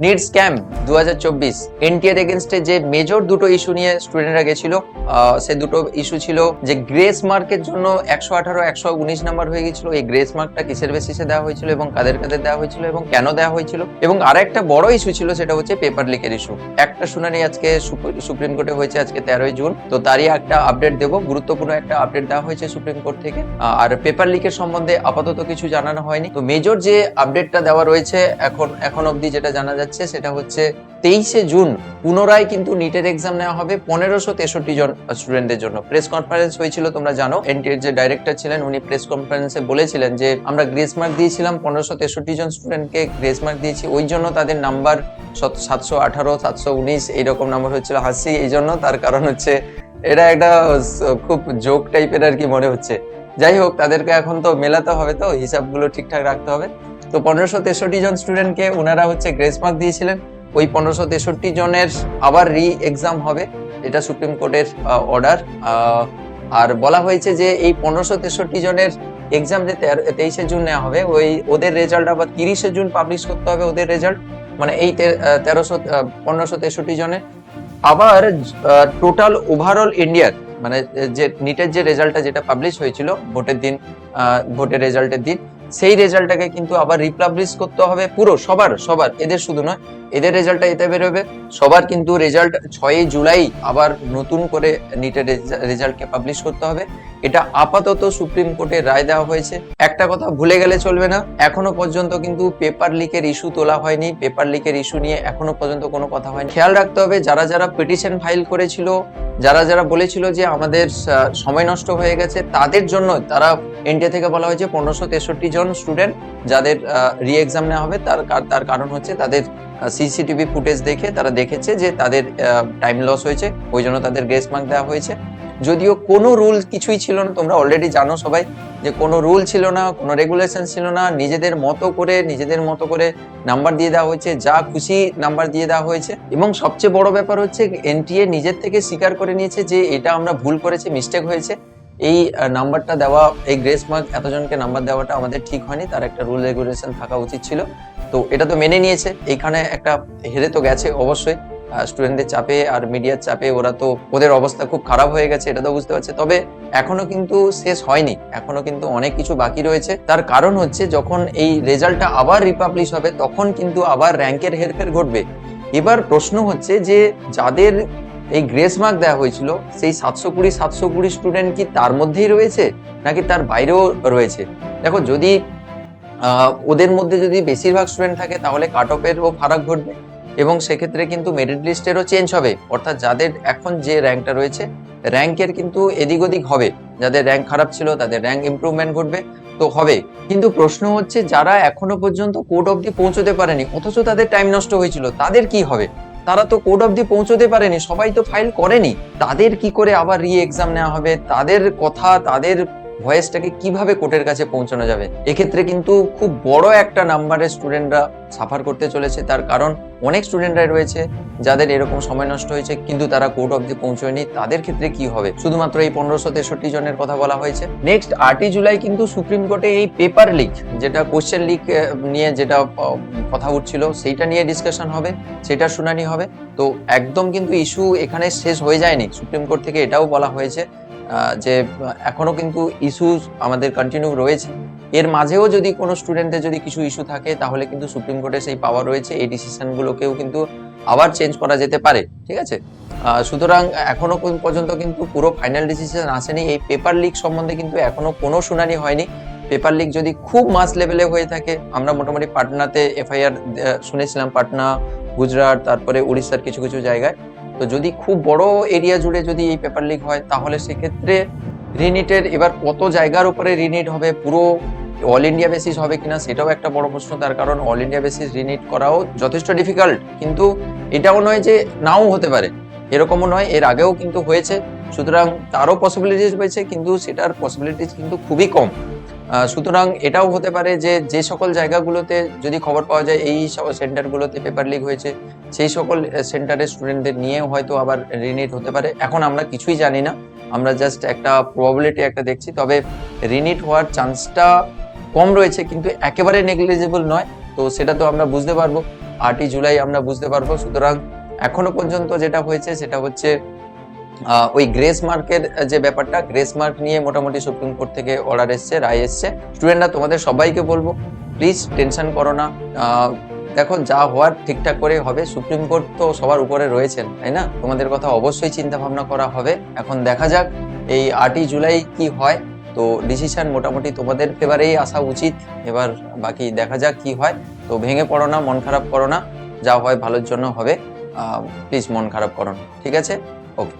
NEET scam দু হাজার চব্বিশ এনটিআর এগেনস্টে যে মেজর দুটো ইস্যু নিয়ে স্টুডেন্টরা গেছিল সে দুটো ইস্যু ছিল যে গ্রেস মার্কের জন্য একশো আঠারো, একশো উনিশ নাম্বার হয়ে গেছিল। এই গ্রেস মার্কটা কিসের বেসিসে দেওয়া হয়েছিল এবং কাদের কাদের দেওয়া হয়েছিল এবং কেন দেওয়া হয়েছিল? এবং আর একটা বড় ইস্যু ছিল, সেটা হচ্ছে পেপার লিকের ইস্যু একটা শুনানি আজকে সুপ- সুপ্রিম কোর্টে হয়েছে আজকে তেরোই জুন। তো তারই একটা আপডেট দেবো। গুরুত্বপূর্ণ একটা আপডেট দেওয়া হয়েছে সুপ্রিম কোর্ট থেকে। আর পেপার লিকের সম্বন্ধে আপাতত কিছু জানানো হয়নি। তো মেজর যে আপডেটটা দেওয়া রয়েছে এখন এখন অবধি যেটা জানা যাচ্ছে সেটা হচ্ছে তেইশে জুন। পুনরায় কিন্তু নিটের এক্সাম নেওয়া হবে। পনেরোশো তেষট্টি জন স্টুডেন্টদের জন্য। প্রেস কনফারেন্স হয়েছিল, তোমরা জানো। এনটিএর যে ডাইরেক্টর ছিলেন, উনি প্রেস কনফারেন্সে বলেছিলেন যে, আমরা গ্রেস মার্ক দিয়েছিলাম, পনেরোশো তেষট্টি জন স্টুডেন্টকে গ্রেস মার্ক দিয়েছি। ওই জন্য তাদের নাম্বার সাতশো আঠারো, সাতশো উনিশ, এইরকম নাম্বার হচ্ছিল হাসি। এই জন্য তার কারণ হচ্ছে, এটা একটা খুব জোক টাইপের আর কি মনে হচ্ছে। যাই হোক, তাদেরকে এখন তো মেলাতে হবে তো, হিসাবগুলো ঠিকঠাক রাখতে হবে। তো পনেরোশো তেষট্টি জন স্টুডেন্টকে ওনারা হচ্ছে গ্রেস মার্ক দিয়েছিলেন। ওই পনেরোশো তেষট্টি জনের আবার রি এক্সাম হবে, এটা সুপ্রিম কোর্টের অর্ডার আর বলা হয়েছে যে এই পনেরোশো তেষট্টি জনের এক্সাম যে তেইশে জুন নেওয়া হবে, ওই ওদের রেজাল্ট আবার তিরিশে জুন পাবলিশ করতে হবে ওদের রেজাল্ট মানে এই তেরোশো পনেরোশো তেষট্টি জনের। আবার টোটাল ওভারঅল ইন্ডিয়ার মানে যে নিটের যে রেজাল্টটা যেটা পাবলিশ হয়েছিল, ভোটের দিন ভোটের রেজাল্টের দিন সেই রেজাল্টটাকে কিন্তু আবার রিপাবলিশ করতে হবে পুরো সবার সবার। এদের শুধু নয় এদের রেজাল্টটা এতে বেরোবে। সবার কিন্তু রেজাল্ট ছয়ই জুলাই আবার নতুন করে নিটের রেজাল্টকে পাবলিশ করতে হবে। এটা আপাতত সুপ্রিম কোর্টে রায় দেওয়া হয়েছে। একটা কথা ভুলে গেলে চলবে না। এখনও পর্যন্ত কিন্তু পেপার লিকের ইস্যু তোলা হয়নি। পেপার লিকের ইস্যু নিয়ে এখনও পর্যন্ত কোনো কথা হয়নি। খেয়াল রাখতে হবে, যারা যারা পিটিশন ফাইল করেছিল, যারা যারা বলেছিল যে আমাদের সময় নষ্ট হয়ে গেছে, তাদের জন্য তারা এনটিএ থেকে বলা হয়েছে পনেরোশো তেষট্টি জন স্টুডেন্ট যাদের রি এক্সাম নেওয়া হবে। তার তার কারণ হচ্ছে তাদের সিসিটিভি ফুটেজ দেখে তারা দেখেছে যে তাদের টাইম লস হয়েছে, ওই জন্য তাদের গ্রেস মার্ক দেওয়া হয়েছে। যদিও কোনো রুল কিছুই ছিল না, তোমরা অলরেডি জানো সবাই যে কোনো রুল ছিল না, কোনো রেগুলেশন ছিল না, নিজেদের মতো করে, নিজেদের মতো করে নাম্বার দিয়ে দেওয়া হয়েছে, যা খুশি নাম্বার দিয়ে দেওয়া হয়েছে। এবং সবচেয়ে বড় ব্যাপার হচ্ছে এনটিএ নিজের থেকে স্বীকার করে নিয়েছে যে এটা আমরা ভুল করেছি মিস্টেক হয়েছে। এই নাম্বারটা দেওয়া, এই গ্রেস মার্ক এতজনকে নাম্বার দেওয়াটা আমাদের ঠিক হয়নি, তার একটা রুল রেগুলেশন থাকা উচিত ছিল। তো এটা তো মেনে নিয়েছে। এইখানে একটা হেরে তো গেছে অবশ্যই। স্টুডেন্টদের চাপে আর মিডিয়ার চাপে ওরা তো ওদের অবস্থা খুব খারাপ হয়ে গেছে, এটা তো বুঝতে পারছে। তবে এখনও কিন্তু শেষ হয়নি। এখনও কিন্তু অনেক কিছু বাকি রয়েছে। তার কারণ হচ্ছে যখন এই রেজাল্টটা আবার রিপাবলিশ হবে, তখন কিন্তু আবার র্যাঙ্কের হেরফের ঘটবে। এবার প্রশ্ন হচ্ছে যে যাদের এই গ্রেস মার্ক দেওয়া হয়েছিল, সেই সাতশো কুড়ি সাতশো কুড়ি স্টুডেন্ট কি তার মধ্যেই রয়েছে? নাকি তার বাইরেও রয়েছে? দেখো, যদি ওদের মধ্যে যদি বেশিরভাগ স্টুডেন্ট থাকে, তাহলে কাট অফেরও ফারাক ঘটবে এবং সেক্ষেত্রে কিন্তু মেরিট লিস্টেরও চেঞ্জ হবে। অর্থাৎ যাদের এখন যে র্যাঙ্কটা রয়েছে র্যাঙ্কের কিন্তু এদিক ওদিক হবে। যাদের র্যাঙ্ক খারাপ ছিল, তাদের র্যাঙ্ক ইমপ্রুভমেন্ট ঘটবে, তো হবে। কিন্তু প্রশ্ন হচ্ছে, যারা এখনও পর্যন্ত কোর্ট অবধি পৌঁছতে পারেনি, অথচ তাদের টাইম নষ্ট হয়েছিল, তাদের কি হবে? তারা তো কোর্ট অবধি পৌঁছতে পারেনি, সবাই তো ফাইল করেনি। তাদের কি করে আবার রি এক্সাম নেওয়া হবে? তাদের কথা, তাদের ভয়েসটাকে কীভাবে কোর্টের কাছে পৌঁছানো যাবে? এক্ষেত্রে কিন্তু খুব বড় একটা নাম্বারের স্টুডেন্টরা সাফার করতে চলেছে। তার কারণ অনেক স্টুডেন্টরাই রয়েছে, যাদের এরকম সময় নষ্ট হয়েছে, কিন্তু তারা কোর্ট অবধি পৌঁছয়নি। তাদের ক্ষেত্রে কি হবে? শুধুমাত্র এই পনেরোশো তেষট্টি জনের কথা বলা হয়েছে। নেক্সট আটই জুলাই কিন্তু সুপ্রিম কোর্টে এই পেপার লিক যেটা কোশ্চেন লিক নিয়ে যেটা কথা উঠছিল, সেইটা নিয়ে ডিসকাশন হবে, সেটা শুনানি হবে। তো একদম কিন্তু ইস্যু এখানে শেষ হয়ে যায়নি। সুপ্রিম কোর্ট থেকে এটাও বলা হয়েছে যে আহ, এখনও কিন্তু ইস্যু আমাদের কন্টিনিউ রয়েছে। এর মাঝেও যদি কোনো স্টুডেন্টের যদি কিছু ইস্যু থাকে তাহলে কিন্তু সুপ্রিম কোর্টের সেই পাওয়ার রয়েছে এই ডিসিশনগুলোকেও কিন্তু আবার চেঞ্জ করা যেতে পারে ঠিক আছে? সুতরাং এখনও কোন- পর্যন্ত কিন্তু পুরো ফাইনাল ডিসিশন আসেনি। এই পেপার লিক সম্বন্ধে কিন্তু এখনও কোনো শুনানি হয়নি। পেপার লিক যদি খুব মাস লেভেলে হয়ে থাকে আমরা মোটামুটি পাটনাতে এফআইআর শুনেছিলাম পাটনা গুজরাট তারপরে উড়িষ্যার কিছু কিছু জায়গায়। তো যদি খুব বড় এরিয়া জুড়ে যদি এই পেপার লিক হয়, তাহলে সেক্ষেত্রে রিনিটের এবার কত জায়গার উপরে রিনিট হবে? পুরো অল ইন্ডিয়া বেসিস হবে কিনা সেটাও একটা বড় প্রশ্ন। তার কারণ অল ইন্ডিয়া বেসিস রিনিট করাও যথেষ্ট ডিফিকাল্ট কিন্তু এটাও নয় যে নাও হতে পারে। এরকমও নয়, এর আগেও কিন্তু হয়েছে। সুতরাং তারও পসিবিলিটিস রয়েছে, কিন্তু সেটার পসিবিলিটিস কিন্তু খুবই কম। সুতরাং এটাও হতে পারে যে যে সকল জায়গাগুলোতে যদি খবর পাওয়া যায়, এই সেন্টারগুলোতে পেপার লিক হয়েছে, সেই সকল সেন্টারের স্টুডেন্টদের নিয়েও হয়তো আবার রিনিট হতে পারে। এখন আমরা কিছুই জানি না। আমরা জাস্ট একটা প্রবাবিলিটি একটা দেখছি। তবে রিনিট হওয়ার চান্সটা কম রয়েছে, কিন্তু একেবারে নেগলিজেবল নয়। তো সেটা তো আমরা বুঝতে পারব। আটই জুলাই আমরা বুঝতে পারব। সুতরাং এখনও পর্যন্ত যেটা হয়েছে, সেটা হচ্ছে ওই গ্রেস মার্কের যে ব্যাপারটা গ্রেস মার্ক নিয়ে মোটামুটি সুপ্রিম কোর্ট থেকে অর্ডার এসছে, রায় এসছে। স্টুডেন্টরা তোমাদের সবাইকে বলব প্লিজ টেনশন করো না। দেখো, যা হওয়ার ঠিকঠাক করে হবে। সুপ্রিম কোর্ট তো সবার উপরে রয়েছেন, তাই না? তোমাদের কথা অবশ্যই চিন্তা ভাবনা করা হবে। এখন দেখা যাক, এই আটই জুলাই কি হয়। তো ডিসিশন মোটামুটি তোমাদের ফেভারেই আসা উচিত। এবার বাকি দেখা যাক কি হয়। তো ভেঙে পড়ো না, মন খারাপ করো না। যা হয় ভালোর জন্য হবে। প্লিজ মন খারাপ করো না, ঠিক আছে? ওকে